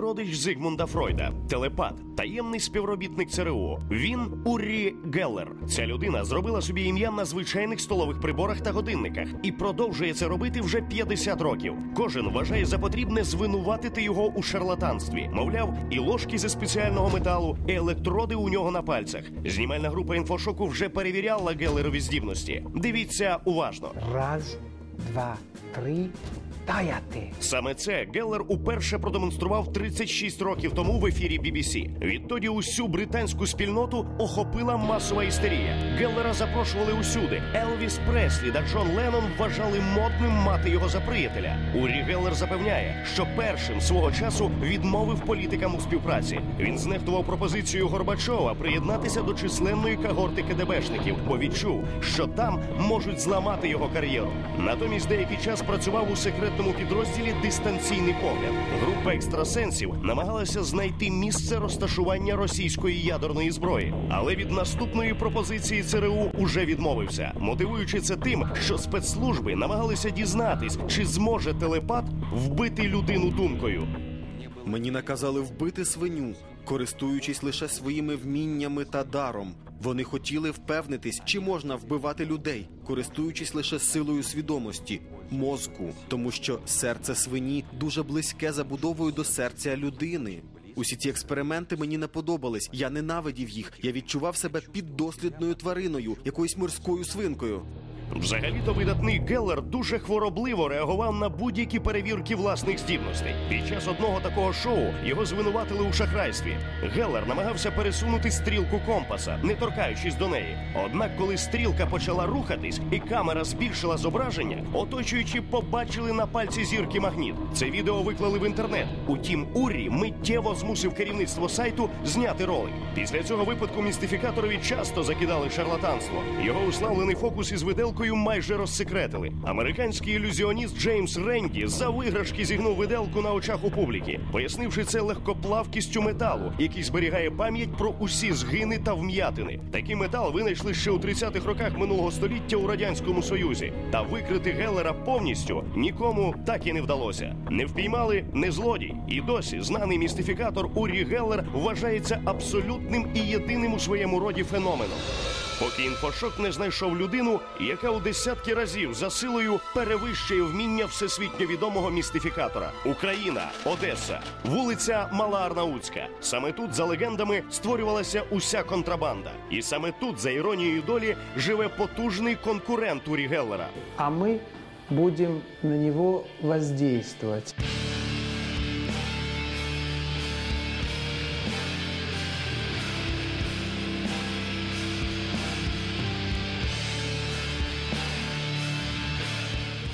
Родич Зигмунда Фройда, телепат, таємний співробітник ЦРУ. Він Уррі Геллер. Ця людина зробила собі ім'я на звичайних столових приборах та годинниках і продовжує це робити вже 50 років. Кожен вважає за потрібне звинуватити його у шарлатанстві. Мовляв, і ложки зі спеціального металу, і електроди у нього на пальцях. Знімальна група інфошоку вже перевіряла Геллерові здібності. Дивіться уважно. Раз, два, три. Таяти. Саме це Геллер уперше продемонстрував 36 років тому в ефірі BBC. Відтоді усю британську спільноту охопила масова істерія. Геллера запрошували усюди. Елвіс Преслі та Джон Леннон вважали модним мати його за приятеля. Урі Геллер запевняє, що першим свого часу відмовив політикам у співпраці. Він знехтував пропозицію Горбачова приєднатися до численної когорти КДБшників, бо відчув, що там можуть зламати його кар'єру. Натомість деякий час працював у секретному підрозділі дистанційний погляд. Група екстрасенсів намагалася знайти місце розташування російської ядерної зброї, але від наступної пропозиції ЦРУ уже відмовився, мотивуючи це тим, що спецслужби намагалися дізнатись, чи зможе телепат вбити людину думкою. Мені наказали вбити свиню, користуючись лише своїми вміннями та даром. Вони хотіли впевнитись, чи можна вбивати людей, користуючись лише силою свідомості, мозку, тому що серце свині дуже близьке забудовою до серця людини. Усі ці експерименти мені не подобались. Я ненавидів їх. Я відчував себе піддослідною твариною, якоюсь морською свинкою. Взагалі-то видатний Геллер дуже хворобливо реагував на будь-які перевірки власних здібностей. Під час одного такого шоу його звинуватили у шахрайстві. Геллер намагався пересунути стрілку компаса, не торкаючись до неї. Однак, коли стрілка почала рухатись і камера збільшила зображення, оточуючи побачили на пальці зірки магніт. Це відео виклали в інтернет. Утім, Уррі миттєво змусив керівництво сайту зняти ролик. Після цього випадку містифікаторові часто закидали шарлатанство. Його уславлений фокус із виделкою майже розсекретили. Американський ілюзіоніст Джеймс Ренді за виграшки зігнув виделку на очах у публіки, пояснивши це легкоплавкістю металу, який зберігає пам'ять про усі згини та вм'ятини. Такий метал винайшли ще у 30-х роках минулого століття у радянському союзі. Та викрити Геллера повністю нікому так і не вдалося. Не впіймали не злодій. І досі знаний містифікатор Урі Геллер вважається абсолютним і єдиним у своєму роді феноменом. Поки інфошок не знайшов людину, яка у десятки разів за силою перевищує вміння всесвітньо відомого містифікатора. Україна, Одеса, вулиця Мала Арнаутська. Саме тут, за легендами, створювалася уся контрабанда. І саме тут, за іронією долі, живе потужний конкурент Урі Геллера. А мы будем на него воздействовать.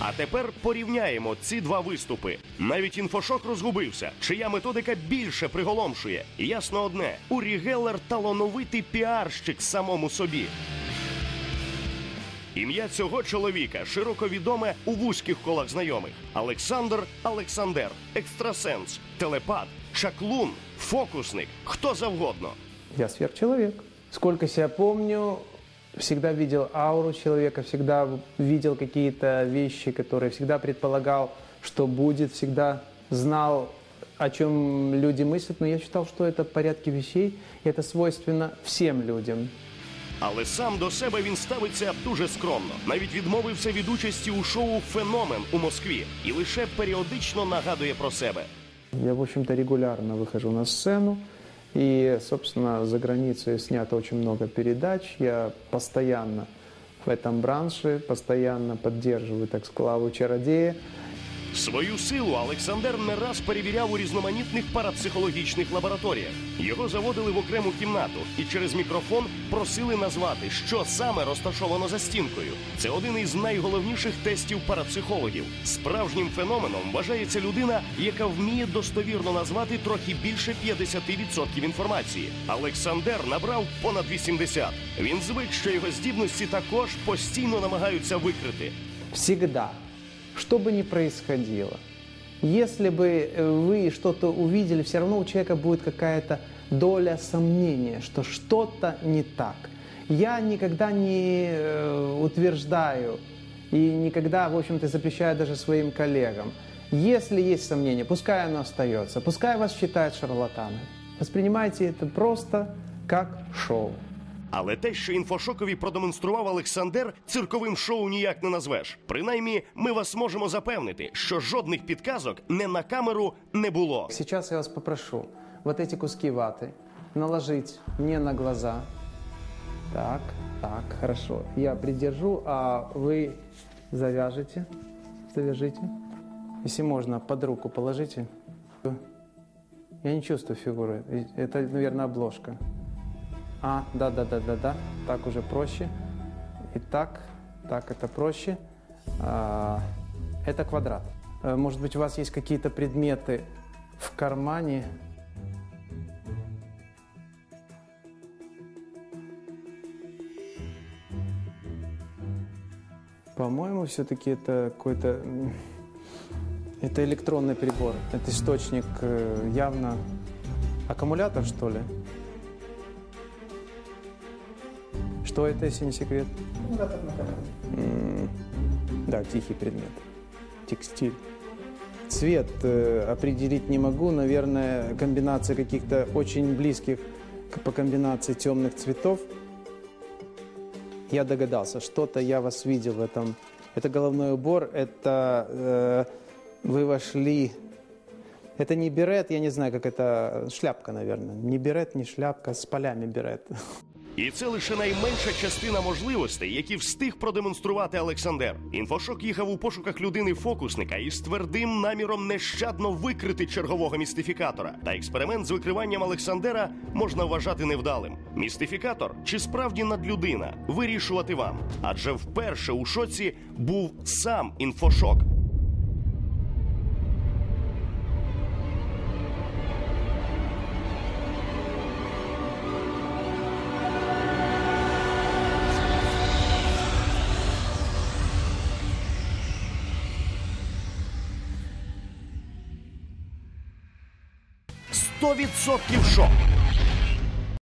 А тепер порівняємо ці два виступи. Навіть інфошок розгубився, чия методика більше приголомшує. Ясно одне: Урі Геллер талановитий піарщик самому собі. Ім'я цього чоловіка широко відоме у вузьких колах знайомих: Олександр Олександер, екстрасенс, телепат, чаклун, фокусник, хто завгодно. Я сверхчеловек. Сколько себя помню, всегда видел ауру человека, всегда видел какие-то вещи, которые всегда предполагал, что будет, всегда знал, о чем люди мыслят, но я считал, что это в порядке вещей, и это свойственно всем людям. Але сам до себе він ставиться дуже скромно. Навіть відмовився від участі у шоу Феномен у Москві і лише періодично нагадує про себе. Я, в общем-то, регулярно выхожу на сцену, и, собственно, за границей снято очень много передач. Я постоянно в этом бранше, постоянно поддерживаю, так сказать, чародея. Свою силу Олександр не раз перевіряв у різноманітних парапсихологічних лабораторіях. Його заводили в окрему кімнату і через мікрофон просили назвати, що саме розташовано за стінкою. Це один із найголовніших тестів парапсихологів. Справжнім феноменом вважається людина, яка вміє достовірно назвати трохи більше 50% інформації. Олександр набрав понад 80. Він звик, що його здібності також постійно намагаються викрити. Всегда, что бы ни происходило, если бы э, вы что-то увидели, все равно у человека будет какая-то доля сомнения, что что-то не так. Я никогда не э, утверждаю и никогда, в общем-то, запрещаю даже своим коллегам. Если есть сомнения, пускай оно остается, пускай вас считают шарлатаном. Воспринимайте это просто как шоу. Але те, що інфошокові продемонстрував Олександр, цирковим шоу ніяк не назвеш. Принаймні, ми вас можемо запевнити, що жодних підказок не на камеру не було. Сейчас я вас попрошу вот эти куски ваты наложить мне на глаза. Так, так, хорошо. Я придержу, а вы завяжете. Завяжите. Если можно, под руку положите. Я не чувствую фигуры. Это, наверное, обложка. А, да, да, да, да, да. Так уже проще. И так, так это проще. А, это квадрат. Э, Может быть, у вас есть какие-то предметы в кармане. По-моему, все-таки это какой-то... Это электронный прибор. Это источник э, явно... Аккумулятор, что ли? Что это, если не секрет? М, Да, тихий предмет. Текстиль. Цвет э, определить не могу. Наверное, комбинация каких-то очень близких к- по комбинации темных цветов. Я догадался, что-то я вас видел в этом. Это головной убор, это э, вы вошли. Это не берет, я не знаю, как это шляпка, наверное. Не берет, не шляпка, с полями берет. І це лише найменша частина можливостей, які встиг продемонструвати Олександр. Інфошок їхав у пошуках людини-фокусника із твердим наміром нещадно викрити чергового містифікатора. Та експеримент з викриванням Олександера можна вважати невдалим. Містифікатор чи справді надлюдина вирішувати вам. Адже вперше у шоці був сам інфошок. 100% шок.